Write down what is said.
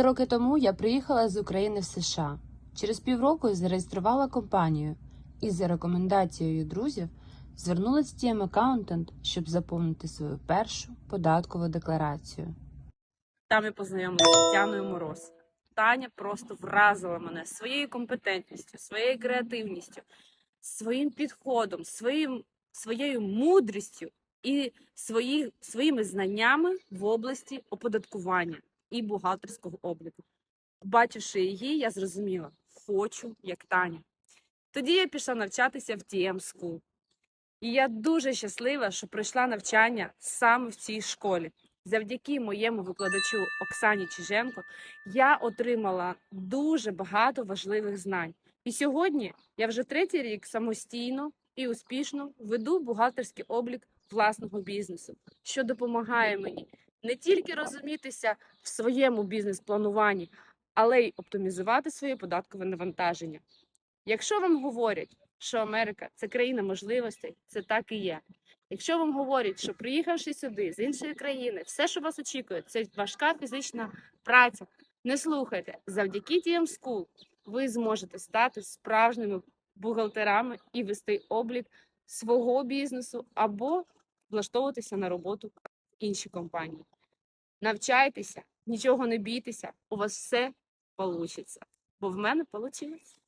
Три роки тому я приїхала з України в США. Через півроку зареєструвала компанію і за рекомендацією друзів звернулася TM Accountant, щоб заповнити свою першу податкову декларацію. Там я познайомилася з Тяною Мороз. Таня просто вразила мене своєю компетентністю, своєю креативністю, своїм підходом, своїм, своєю мудрістю і свої, своїми знаннями в області оподаткування і бухгалтерського обліку. Побачивши її, я зрозуміла, хочу як Таня. Тоді я пішла навчатися в TM School. І я дуже щаслива, що пройшла навчання саме в цій школі. Завдяки моєму викладачу Оксані Чиженко я отримала дуже багато важливих знань. І сьогодні я вже третій рік самостійно і успішно веду бухгалтерський облік власного бізнесу, що допомагає мені не тільки розумітися в своєму бізнес-плануванні, але й оптимізувати своє податкове навантаження. Якщо вам говорять, що Америка це країна можливостей, це так і є. Якщо вам говорять, що приїхавши сюди з іншої країни, все, що вас очікує, це важка фізична праця. Не слухайте, завдяки TM School ви зможете стати справжніми бухгалтерами і вести облік свого бізнесу або влаштовуватися на роботу в інші компанії. Навчайтеся, нічого не бійтеся, у вас все вийде. Бо в мене вийшло.